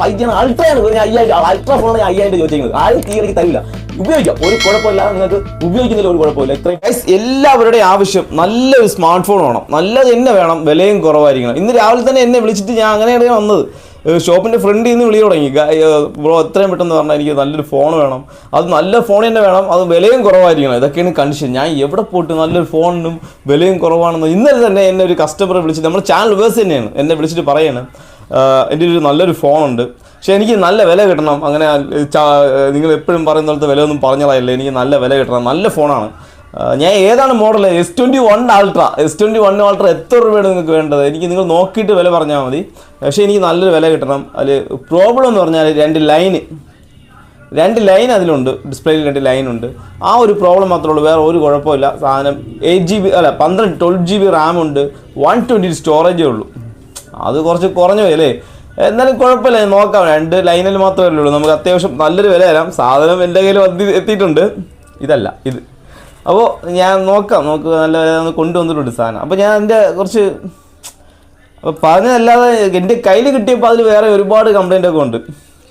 Five G ആണ്. അൾട്രയാണ് ഞാൻ അയ്യായിരം അൾട്രാ ഫോണാണ് ഞാൻ അയ്യായിരം ചോദിച്ചത് ആരും തീ തരില്ല. ഉപയോഗിക്കാം. ഒരു കുഴപ്പമില്ല. നിങ്ങൾക്ക് ഉപയോഗിക്കുന്നതിൽ ഒരു കുഴപ്പമില്ല. ഇത്രയും. എല്ലാവരുടെയും ആവശ്യം നല്ലൊരു സ്മാർട്ട് ഫോൺ വേണം. നല്ലത് തന്നെ വേണം. വിലയും കുറവായിരിക്കണം. ഇന്ന് രാവിലെ തന്നെ എന്നെ വിളിച്ചിട്ട് ഞാൻ അങ്ങനെയാണ് വന്നത്. ഷോപ്പിന്റെ ഫ്രണ്ടിൽ നിന്ന് വിളി തുടങ്ങി. ബ്രോ എത്രയും പെട്ടെന്ന് പറഞ്ഞാൽ എനിക്ക് നല്ലൊരു ഫോൺ വേണം. അത് നല്ല ഫോൺ തന്നെ വേണം. അത് വിലയും കുറവായിരിക്കണം. ഇതൊക്കെയാണ് കണ്ടീഷൻ ഞാൻ എവിടെ പോയിട്ട് നല്ലൊരു ഫോണിനും വിലയും കുറവാണെന്ന് ഇന്നലെ തന്നെ എന്നെ ഒരു കസ്റ്റമർ വിളിച്ചിട്ട് നമ്മുടെ ചാനൽ വേഴ്സ് തന്നെയാണ് എന്നെ വിളിച്ചിട്ട് പറയാണ്. എന്റെ ഒരു നല്ലൊരു ഫോണുണ്ട് പക്ഷേ എനിക്ക് നല്ല വില കിട്ടണം. അങ്ങനെ നിങ്ങൾ എപ്പോഴും പറയുന്ന പോലത്തെ വില ഒന്നും പറഞ്ഞതായില്ല എനിക്ക് നല്ല വില കിട്ടണം. നല്ല ഫോണാണ് ഞാൻ ഏതാണ് model S twenty one ultra S twenty one ultra എത്ര രൂപയാണ് നിങ്ങൾക്ക് വേണ്ടത്? എനിക്ക് നിങ്ങൾ നോക്കിയിട്ട് വില പറഞ്ഞാൽ മതി. പക്ഷേ എനിക്ക് നല്ലൊരു വില കിട്ടണം. അതിൽ പ്രോബ്ലം എന്ന് പറഞ്ഞാൽ രണ്ട് ലൈന് രണ്ട് ലൈൻ അതിലുണ്ട്. ഡിസ്പ്ലേയിൽ രണ്ട് ലൈൻ ഉണ്ട്. ആ ഒരു പ്രോബ്ലം മാത്രമേ ഉള്ളൂ. വേറെ ഒരു കുഴപ്പമില്ല. സാധനം എയ്റ്റ് ജി ബി അല്ല പന്ത്രണ്ട് ട്വൽവ് ജി ബി റാം ഉണ്ട്. വൺ ട്വന്റി സ്റ്റോറേജേ ഉള്ളൂ. അത് കുറച്ച് കുറഞ്ഞു പോയി അല്ലേ? എന്നാലും കുഴപ്പമില്ല നോക്കാം. രണ്ട് ലൈനിൽ മാത്രമേ ഉള്ളൂ. നമുക്ക് അത്യാവശ്യം നല്ലൊരു വില തരാം. സാധനം എന്റെ കയ്യിൽ വന്ന് എത്തിയിട്ടുണ്ട്. ഇതല്ല ഇത്. അപ്പോൾ ഞാൻ നോക്കാം. നമുക്ക് നല്ല വില കൊണ്ടുവന്നിട്ടുണ്ട് സാധനം. അപ്പോൾ ഞാൻ എന്റെ കുറച്ച് അപ്പോൾ പറഞ്ഞതല്ലാതെ എന്റെ കയ്യിൽ കിട്ടിയപ്പോൾ അതിൽ വേറെ ഒരുപാട് കംപ്ലൈന്റ് ഒക്കെ ഉണ്ട്.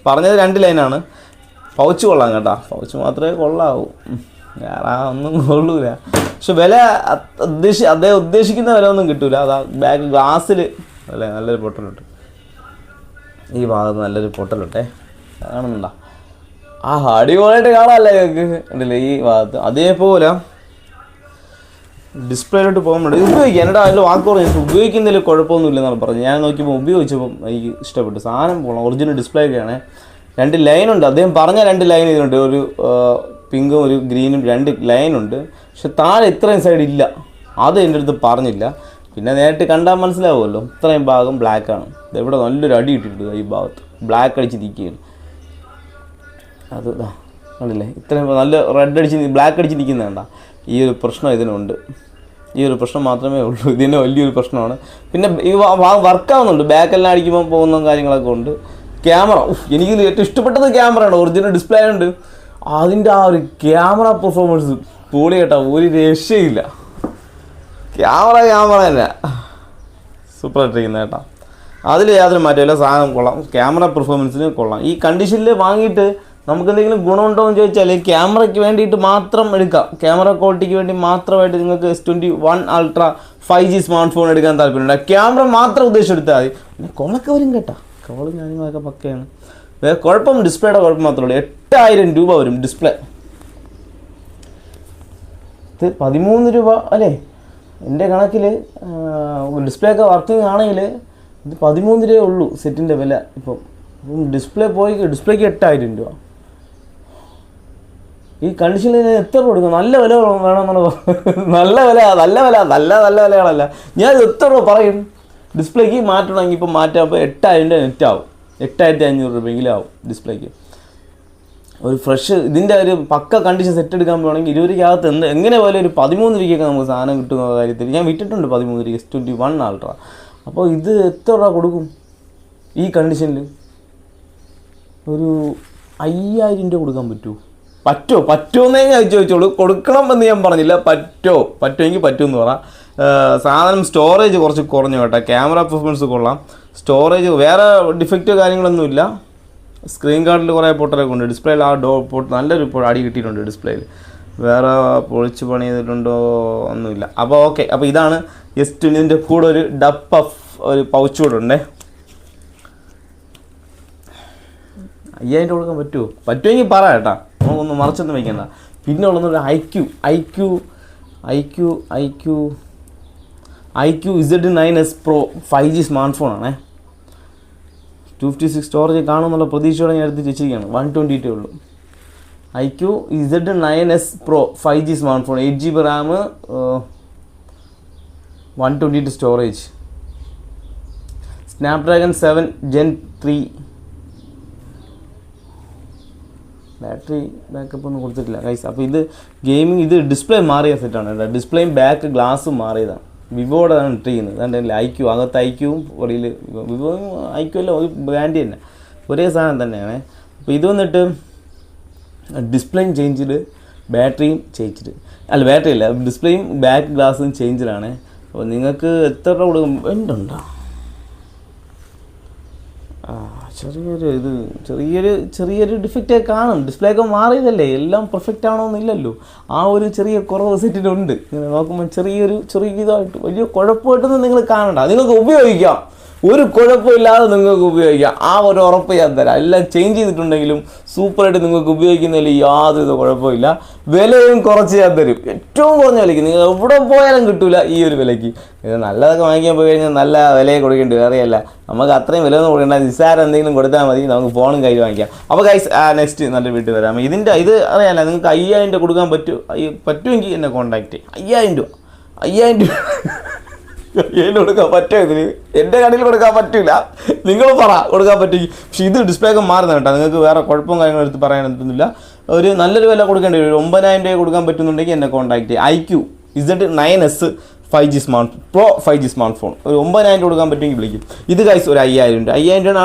പറഞ്ഞത് രണ്ട് ലൈനാണ് പൗച്ച് കൊള്ളാം കേട്ടോ. പൗച്ച് മാത്രമേ കൊള്ളാവൂ. വേറെ ഒന്നും കൊള്ളൂല. പക്ഷെ വില ഉദ്ദേശി അദ്ദേഹം ഉദ്ദേശിക്കുന്ന വില ഒന്നും കിട്ടൂല. അതാ ബാഗ് ഗ്ലാസ്സിൽ അല്ലേ? നല്ലൊരു പൊട്ടലുണ്ട്. ഈ ഭാഗത്ത് നല്ലൊരു പൊട്ടലുണ്ടേ. കാണുന്നുണ്ടോ? ആ അടിപൊളിയായിട്ട് കാണാമല്ലേ നിങ്ങൾക്ക്? ഉണ്ടല്ലേ ഈ ഭാഗത്ത്? അതേപോലെ ഡിസ്പ്ലേയിലോട്ട് പോകുമ്പോൾ ഉപയോഗിക്കുക എന്റെ അതിൽ വാക്ക് പറഞ്ഞു ഉപയോഗിക്കുന്നതിൽ കുഴപ്പമൊന്നുമില്ല എന്നാണ് പറഞ്ഞത്. ഞാൻ നോക്കിയപ്പോൾ ഉപയോഗിച്ചപ്പോൾ എനിക്ക് ഇഷ്ടപ്പെട്ടു. സാധനം പോകണം ഒറിജിനൽ ഡിസ്പ്ലേ ഒക്കെയാണ്. രണ്ട് ലൈനുണ്ട് അദ്ദേഹം പറഞ്ഞ രണ്ട് ലൈൻ ഇതിനുണ്ട് ഒരു പിങ്കും ഒരു ഗ്രീനും രണ്ട് ലൈനുണ്ട് പക്ഷെ താഴെ ഇത്രയും സൈഡ് ഇല്ല. അത് എന്റെ അടുത്ത് പറഞ്ഞില്ല. പിന്നെ നേരിട്ട് കണ്ടാൽ മനസ്സിലാവുമല്ലോ. ഇത്രയും ഭാഗം ബ്ലാക്കാണ് ഇവിടെ നല്ലൊരു അടി ഇട്ടിട്ടുണ്ട് ഈ ഭാഗത്ത്. ബ്ലാക്ക് അടിച്ച് നിൽക്കുകയാണ്. അത് കണ്ടില്ലേ? ഇത്രയും നല്ല റെഡ് അടിച്ച് ബ്ലാക്ക് അടിച്ച് നിൽക്കുന്ന കണ്ട? ഈ ഒരു പ്രശ്നം ഇതിനുണ്ട്. ഈ ഒരു പ്രശ്നം മാത്രമേ ഉള്ളൂ. ഇതിന്റെ വലിയൊരു പ്രശ്നമാണ്. പിന്നെ ഈ വർക്കാവുന്നുണ്ട് ബാക്കെല്ലാം അടിക്കുമ്പോൾ പോകുന്ന കാര്യങ്ങളൊക്കെ ഉണ്ട്. ക്യാമറ എനിക്ക് ഏറ്റവും ഇഷ്ടപ്പെട്ടത് ക്യാമറയാണ് ഒറിജിനൽ ഡിസ്പ്ലേ ഉണ്ട്. അതിന്റെ ആ ഒരു ക്യാമറ പെർഫോമൻസ് പൊളി കേട്ടോ ഒരു രക്ഷയില്ല. ക്യാമറ ക്യാമറ തന്നെ. സൂപ്പർ ആയിട്ടിരിക്കുന്നത് കേട്ടോ. അതിൽ യാതൊരു മാറ്റമില്ല സാധനം കൊള്ളാം. ക്യാമറ പെർഫോമൻസിന് കൊള്ളാം. ഈ കണ്ടീഷനിൽ വാങ്ങിയിട്ട് നമുക്ക് എന്തെങ്കിലും ഗുണമുണ്ടോ എന്ന് ചോദിച്ചാൽ ക്യാമറയ്ക്ക് വേണ്ടിയിട്ട് മാത്രം എടുക്കാം. ക്യാമറ ക്വാളിറ്റിക്ക് വേണ്ടി മാത്രമായിട്ട് നിങ്ങൾക്ക് S twenty one ultra five G smart phone എടുക്കാൻ താല്പര്യമുണ്ട്. ക്യാമറ മാത്രം ഉദ്ദേശം എടുത്താൽ മതി. പിന്നെ കോളൊക്കെ വരും കേട്ടോ. കോളും കാര്യങ്ങളൊക്കെ പക്കയാണ്. വേറെ കുഴപ്പം ഡിസ്പ്ലേയുടെ കുഴപ്പം മാത്രമേ ഉള്ളൂ. എട്ടായിരം രൂപ വരും ഡിസ്പ്ലേ. ഇത് പതിമൂന്ന് രൂപ അല്ലേ? എന്റെ കണക്കിൽ ഡിസ്പ്ലേ ഒക്കെ വർക്കിംഗ് ആണെങ്കിൽ ഇത് പതിമൂന്ന് രൂപയേ ഉള്ളൂ സെറ്റിന്റെ വില ഇപ്പം. ഡിസ്പ്ലേ പോയി ഡിസ്പ്ലേക്ക് എട്ടായിരം രൂപ. ഈ കണ്ടീഷനിൽ ഞാൻ എത്ര കൊടുക്കും? നല്ല വില വേണമെന്നാണ്. നല്ല വില നല്ല വില നല്ല നല്ല വിലയാണല്ല. ഞാൻ എത്ര രൂപ പറയും? ഡിസ്പ്ലേക്ക് മാറ്റണമെങ്കിൽ ഇപ്പം മാറ്റാൻ എട്ടായിരം രൂപ നെറ്റ് ആവും. എട്ടായിരത്തി അഞ്ഞൂറ് രൂപയെങ്കിലും ആവും ഡിസ്പ്ലേക്ക് ഒരു ഫ്രഷ് ഇതിന്റെ ഒരു പക്ക കണ്ടീഷൻ സെറ്റ് എടുക്കാൻ പോകണമെങ്കിൽ ഇരുപത് രൂപയ്ക്കകത്ത് എന്ത് എങ്ങനെ പോലെ ഒരു പതിമൂന്ന് രൂപയ്ക്കൊക്കെ നമുക്ക് സാധനം കിട്ടുന്ന കാര്യത്തിൽ. ഞാൻ വിട്ടിട്ടുണ്ട് പതിമൂന്ന് രൂപ എസ് ട്വന്റി വൺ ആൾട്ര അപ്പോൾ ഇത് എത്ര രൂപ കൊടുക്കും ഈ കണ്ടീഷനിൽ ഒരു അയ്യായിരം രൂപ കൊടുക്കാൻ പറ്റുമോ പറ്റുമോ എന്നേ ഞാൻ ചോദിച്ചോളൂ. കൊടുക്കണം എന്ന് ഞാൻ പറഞ്ഞില്ല. പറ്റോ? പറ്റുമെങ്കിൽ പറ്റുമെന്ന് പറ. സാധനം സ്റ്റോറേജ് കുറച്ച് കുറഞ്ഞു കേട്ടോ. ക്യാമറ പെർഫോമൻസ് കൊള്ളാം. സ്റ്റോറേജ് വേറെ ഡിഫക്റ്റോ കാര്യങ്ങളൊന്നുമില്ല. സ്ക്രീൻ കാർഡിൽ കുറേ പൊട്ടലൊക്കെ ഉണ്ട്. ഡിസ്പ്ലേയിൽ ആ ഡോ പൊട്ട് നല്ലൊരു അടി കിട്ടിയിട്ടുണ്ട് ഡിസ്പ്ലേയിൽ വേറെ പൊളിച്ച് പണി ചെയ്തിട്ടുണ്ടോ ഒന്നുമില്ല. അപ്പോൾ ഓക്കെ. അപ്പോൾ ഇതാണ് എസ് ട്വന്റിന്റെ കൂടെ ഒരു ഡപ്പ് ഓഫ് ഒരു പൗച്ച് കൂടെ ഉണ്ടേ അയ്യായിരം കൊടുക്കാൻ പറ്റുമോ പറ്റുമെങ്കിൽ പറ കേട്ടാ. നമുക്കൊന്ന് മറച്ചൊന്നും വയ്ക്കണ്ട പിന്നെ ഉള്ളതൊരു I Q I Q I Q I Q I Q Z nine S pro five G smart ഫോണാണേ two fifty six storage കാണുമെന്നുള്ള പ്രതീക്ഷയോടെ ഞാൻ എടുത്ത് വെച്ചിരിക്കുകയാണ്. വൺ ട്വന്റി ട്വന്റിറ്റേ ഉള്ളൂ. I Q Z nine S pro five G smart phone eight G B RAM one twenty two storage Snapdragon seven gen three battery backup ഒന്നും കൊടുത്തിട്ടില്ല. Guys അപ്പോൾ ഇത് ഗെയിമിംഗ് ഇത് ഡിസ്പ്ലേ മാറിയ സെറ്റാണ് കേട്ടോ ഡിസ്പ്ലേയും ബാക്ക് ഗ്ലാസും മാറിയതാണ്. വിവോയുടെ ഇട്ട് ഇട്ടിരിക്കുന്നത് അതുകൊണ്ട് തന്നെ ക്യു അകത്ത് ഐക്യവും ക്യൂവും പുറയിൽ വിവോ ഐ ഒരു ബ്രാൻഡ് തന്നെ. ഒരേ സാധനം തന്നെയാണ്. അപ്പോൾ ഇത് വന്നിട്ട് ഡിസ്പ്ലേയും ചേഞ്ചിഡ് ബാറ്ററിയും ചേഞ്ചിഡ് അല്ല ബാറ്ററി അല്ല ഡിസ്പ്ലേയും ബാക്ക് ഗ്ലാസും ചേഞ്ചിലാണ്. അപ്പോൾ നിങ്ങൾക്ക് എത്ര കൊടുക്കും ആ, ചെറിയൊരു ഇത് ചെറിയൊരു ചെറിയൊരു ഡിഫക്റ്റേ കാണും. ഡിസ്പ്ലേ ഒക്കെ മാറിയതല്ലേ? എല്ലാം പെർഫെക്റ്റ് ആണോന്നില്ലല്ലോ. ആ ഒരു ചെറിയ കുറവ് സെറ്റിലുണ്ട് ഇങ്ങനെ നോക്കുമ്പോൾ ചെറിയൊരു ചെറിയ ഇതായിട്ട് വലിയ കുഴപ്പമായിട്ടൊന്നും നിങ്ങൾ കാണണ്ട. നിങ്ങൾക്ക് ഉപയോഗിക്കാം. ഒരു കുഴപ്പമില്ലാതെ നിങ്ങൾക്ക് ഉപയോഗിക്കാം. ആ ഒരു ഉറപ്പ് ഞാൻ തരാം. എല്ലാം ചേഞ്ച് ചെയ്തിട്ടുണ്ടെങ്കിലും സൂപ്പറായിട്ട് നിങ്ങൾക്ക് ഉപയോഗിക്കുന്നതിൽ യാതൊരു കുഴപ്പമില്ല. വിലയും കുറച്ച് ഞാൻ തരും. ഏറ്റവും കുറഞ്ഞ വിലയ്ക്ക്. നിങ്ങൾ എവിടെ പോയാലും കിട്ടില്ല ഈ ഒരു വിലയ്ക്ക്. ഇത് നല്ലതൊക്കെ വാങ്ങിക്കാൻ പോയി കഴിഞ്ഞാൽ നല്ല വിലയെ കൊടുക്കേണ്ടി വേറെയല്ല നമുക്ക് അത്രയും വില ഒന്നും കൊടുക്കേണ്ട. നിസ്സാരം എന്തെങ്കിലും കൊടുത്താൽ മതി. നമുക്ക് ഫോണും കയ്യിൽ വാങ്ങിക്കാം. അപ്പോൾ കൈസ് നെക്സ്റ്റ് നല്ല വീട്ടിൽ വരാം ഇതിന്റെ ഇത് അറിയാമല്ല നിങ്ങൾക്ക് അയ്യായിരം രൂപ കൊടുക്കാൻ പറ്റും. പറ്റുമെങ്കിൽ എന്നെ കോൺടാക്റ്റ് അയ്യായിരം രൂപ. അയ്യായിരം രൂപ. കയ്യിൽ കൊടുക്കാൻ പറ്റുമോ ഇതിന്? എന്റെ കടയിൽ കൊടുക്കാൻ പറ്റില്ല നിങ്ങൾ പറ കൊടുക്കാൻ പറ്റും. പക്ഷെ ഇത് ഡിസ്പ്ലേ ഒക്കെ മാറുന്ന കേട്ടോ. നിങ്ങൾക്ക് വേറെ കുഴപ്പവും കാര്യങ്ങളും എടുത്ത് പറയാനൊന്നുമില്ല. ഒരു നല്ലൊരു വില കൊടുക്കേണ്ടി വരും. ഒമ്പതിനായിരം രൂപ കൊടുക്കാൻ പറ്റുന്നുണ്ടെങ്കിൽ എന്നെ കോൺടാക്ട് ചെയ്യാം. I Q Z nine S five G smart pro five G smart phone ഒരു ഒമ്പതിനായിരം രൂപ കൊടുക്കാൻ പറ്റുമെങ്കിൽ വിളിക്കും. ഇത് കൈസ് ഒരു അയ്യായിരം രൂപ അയ്യായിരം രൂപ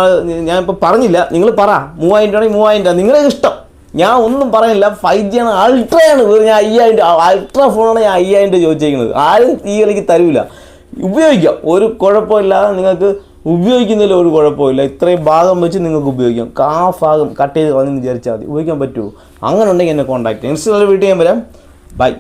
ഞാൻ ഇപ്പോൾ പറഞ്ഞില്ല. നിങ്ങൾ പറ. മൂവായിരം രൂപ മൂവായിരം രൂപ. നിങ്ങളുടെ ഇഷ്ടം. ഞാൻ ഒന്നും പറയുന്നില്ല. ഫൈവ് ജി ആണ് അൾട്രയാണ് ഞാൻ അയ്യായിരം രൂപ അൾട്ര ഫോണാണ് ഞാൻ അയ്യായിരം രൂപ ചോദിച്ചേക്കുന്നത് ആരും ഈ കളിക്ക് തരൂല. ഉപയോഗിക്കാം. ഒരു കുഴപ്പമില്ലാതെ നിങ്ങൾക്ക് ഉപയോഗിക്കുന്നതിൽ ഒരു കുഴപ്പമില്ല. ഇത്രയും ഭാഗം വെച്ച് നിങ്ങൾക്ക് ഉപയോഗിക്കാം. കാ ഭാഗം കട്ട് ചെയ്ത് കളഞ്ഞെന്ന് വിചാരിച്ചാൽ മതി. ഉപയോഗിക്കാൻ പറ്റുമോ അങ്ങനെ ഉണ്ടെങ്കിൽ എന്നെ കോൺടാക്ട് ചെയ്യാം. നല്ല വീട്ടിൽ ഞാൻ വരാം. ബൈ